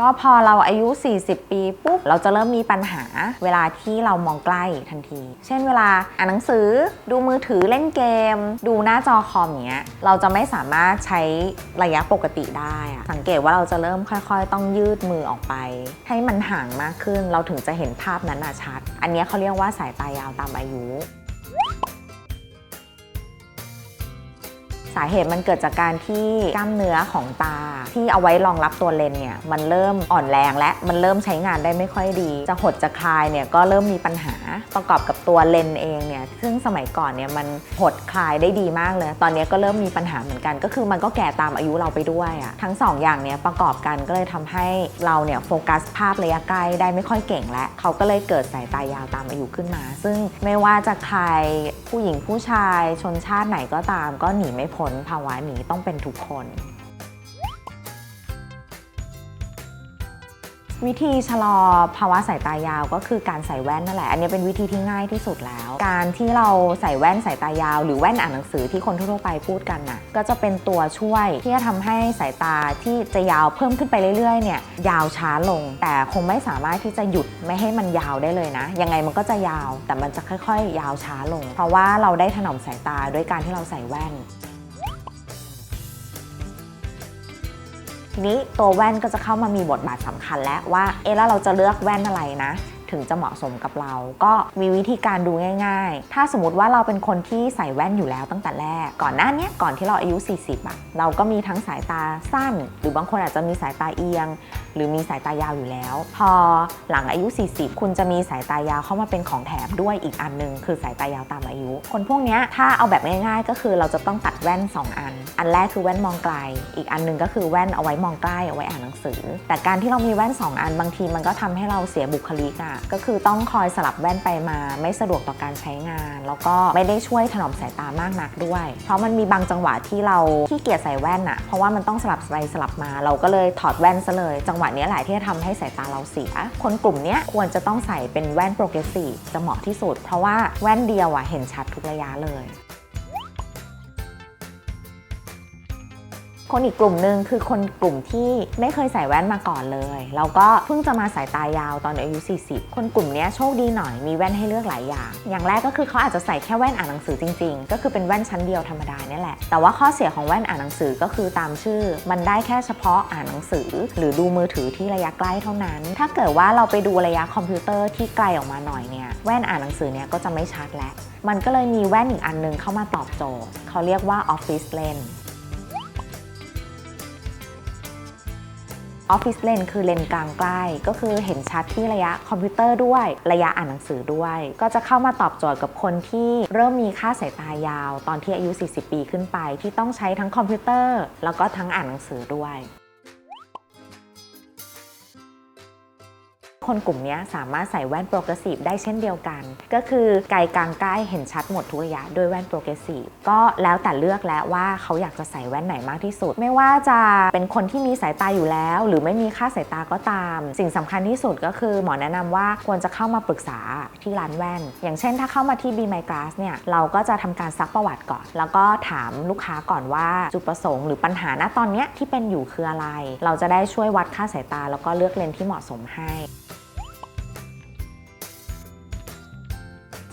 ก็พอเราอายุ 40 ปีปุ๊บเราจะเริ่มมีปัญหาเวลาที่เรามองใกล้ทันที เช่นเวลาอ่านหนังสือดูมือถือเล่นเกม ดูหน้าจอคอมเงี้ยเราจะไม่สามารถใช้ระยะปกติได้อะสังเกตว่าเราจะเริ่มค่อยๆ ต้องยืดมือออกไป ให้มันห่างมากขึ้นเราถึงจะเห็นภาพนั้นน่ะชัด อันนี้เขาเรียกว่าสายตายาวตามอายุ สาเหตุมันเกิดจากการที่กล้ามเนื้อของตา ที่เอาไว้รองรับตัวเลนเนี่ยมันเริ่มอ่อนแรงและมันเริ่มใช้งานได้ไม่ค่อยดี จะหดจะคลายเนี่ยก็เริ่มมีปัญหาประกอบกับตัวเลนเองเนี่ยซึ่งสมัยก่อนเนี่ยมันหดคลายได้ดีมากเลย ตอนนี้ก็เริ่มมีปัญหาเหมือนกัน ก็คือมันก็แก่ตามอายุเราไปด้วยอะทั้งสองอย่างเนี่ยประกอบกันก็เลยทำให้เราเนี่ยโฟกัสภาพระยะใกล้ได้ไม่ค่อยเก่งและเขาก็เลยเกิดสายตายาวตามอายุขึ้นมา ซึ่งไม่ว่าจะใครผู้หญิงผู้ชายชนชาติไหนก็ตามก็หนีไม่พ้นภาวะนี้ต้องเป็นทุกคน วิธีชะลอภาวะสายตายาวก็คือการใส่แว่นนั่นแหละ อันนี้เป็นวิธีที่ง่ายที่สุดแล้ว การที่เราใส่แว่นสายตายาว หรือแว่นอ่านหนังสือที่คนทั่วไปพูดกันน่ะก็จะเป็นตัวช่วยที่จะทำให้สายตาที่จะยาวเพิ่มขึ้นไปเรื่อยๆเนี่ยยาวช้าลง แต่คงไม่สามารถที่จะหยุดไม่ให้มันยาวได้เลยนะ ยังไงมันก็จะยาว แต่มันจะค่อยๆ ยาวช้าลง เพราะว่าเราได้ถนอมสายตาด้วยการที่เราใส่แว่น ทีนี้ตัวแว่นก็จะเข้ามามีบทบาทสำคัญแล้วว่าเอ๊ะแล้วเราจะเลือกแว่นอะไรนะ ถึงจะเหมาะสมกับเรา ก็มีวิธีการดูง่ายๆ ถ้าสมมติว่าเราเป็นคนที่ใส่แว่นอยู่แล้วตั้งแต่แรก ก่อนหน้านี้ก่อนที่เราอายุ 40อะเราก็มีทั้งสายตาสั้น หรือบางคนอาจจะมีสายตาเอียง หรือมีสายตายาวอยู่แล้ว พอหลังอายุ 40 คุณจะมีสายตายาวเข้ามาเป็นของแถมด้วยอีกอันหนึงคือสายตายาวตามอายุ คนพวกนี้ถ้าเอาแบบง่าย ๆ ก็คือเราจะต้องตัดแว่น 2 อัน อันแรกคือแว่นมองไกล อีกอันหนึงก็คือแว่นเอาไว้มองใกล้เอาไว้อ่านหนังสือ แต่การที่เรามีแว่น 2 อันบางทีมันก็ทำให้เราเสียบุคลิกอะก็คือต้องคอยสลับแว่นไปมา ไม่สะดวกต่อการใช้งาน แล้วก็ไม่ได้ช่วยถนอมสายตามากนักด้วย เพราะมันมีบางจังหวะที่เราขี้เกียจใส่แว่นอะเพราะว่ามันต้องสลับไปสลับมา เราก็เลยถอดแว่นซะเลย จังหวะนี้แหละที่จะทำให้สายตาเราเสีย คนกลุ่มนี้ควรจะต้องใส่เป็นแว่นโปรเกรสซีฟจะเหมาะที่สุด เพราะว่าแว่นเดียวอะเห็นชัดทุกระยะเลย คนอีกกลุ่มหนึ่งคือคนกลุ่มที่ไม่เคยใส่แว่นมาก่อนเลยแล้วก็เพิ่งจะมาสายตายาวตอนอายุ 40 คนกลุ่มนี้โชคดีหน่อยมีแว่นให้เลือกหลายอย่าง อย่างแรกก็คือเขาอาจจะใส่แค่แว่นอ่านหนังสือจริง ๆ ก็คือเป็นแว่นชั้นเดียวธรรมดาเนี่ยแหละ แต่ว่าข้อเสียของแว่นอ่านหนังสือก็คือตามชื่อ มันได้แค่เฉพาะอ่านหนังสือ หรือดูมือถือที่ระยะใกล้เท่านั้น ถ้าเกิดว่าเราไปดูระยะคอมพิวเตอร์ที่ไกลออกมาหน่อยเนี่ยแว่นอ่านหนังสือเนี่ยก็จะไม่ชัดแล้วมันก็เลยมีแว่นอีกอันนึงเข้ามาตอบโจทย์ เขาเรียกว่า Office Lens ออฟฟิศเลนคือเลนกลางใกล้ ก็คือเห็นชัดที่ระยะคอมพิวเตอร์ด้วย ระยะอ่านหนังสือด้วย ก็จะเข้ามาตอบโจทย์กับคนที่เริ่มมีค่าสายตายาว ตอนที่อายุ 40 ปีขึ้นไป ที่ต้องใช้ทั้งคอมพิวเตอร์ แล้วก็ทั้งอ่านหนังสือด้วย คนกลุ่มนี้สามารถใส่แว่นโปรเกรสซีฟได้เช่นเดียวกัน ก็คือไกลกลางใกล้เห็นชัดหมดทุกระยะด้วยแว่นโปรเกรสซีฟก็แล้วแต่เลือกแล้วว่าเขาอยากจะใส่แว่นไหนมากที่สุด ไม่ว่าจะเป็นคนที่มีสายตาอยู่แล้ว หรือไม่มีค่าสายตาก็ตาม สิ่งสำคัญที่สุดก็คือหมอแนะนำว่าควรจะเข้ามาปรึกษาที่ร้านแว่น อย่างเช่นถ้าเข้ามาที่ Be My Glass เนี่ยเราก็จะทำการซักประวัติก่อน แล้วก็ถามลูกค้าก่อนว่าจุดประสงค์หรือปัญหาณตอนนี้ที่เป็นอยู่คืออะไร เราจะได้ช่วยวัดค่าสายตา แล้วก็เลือกเลนส์ที่เหมาะสมให้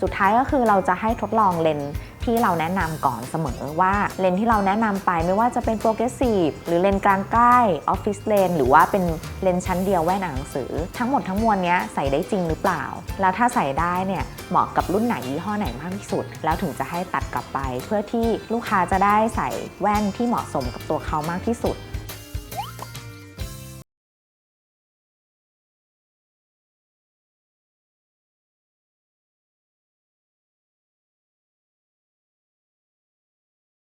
สุดท้ายก็คือเราจะให้ทดลองเลนส์ที่เราแนะนำก่อนเสมอว่าเลนส์ที่เราแนะนำไปไม่ว่าจะเป็นโปรเกรสซีฟหรือเลนส์กลางใกล้ออฟฟิศเลนหรือว่าเป็นเลนส์ชั้นเดียวแว่นอ่านหนังสือ ทั้งหมดทั้งมวลเนี้ยใส่ได้จริงหรือเปล่า แล้วถ้าใส่ได้เนี่ยเหมาะกับรุ่นไหนยี่ห้อไหนมากที่สุด แล้วถึงจะให้ตัดกลับไป เพื่อที่ลูกค้าจะได้ใส่แว่นที่เหมาะสมกับตัวเขามากที่สุด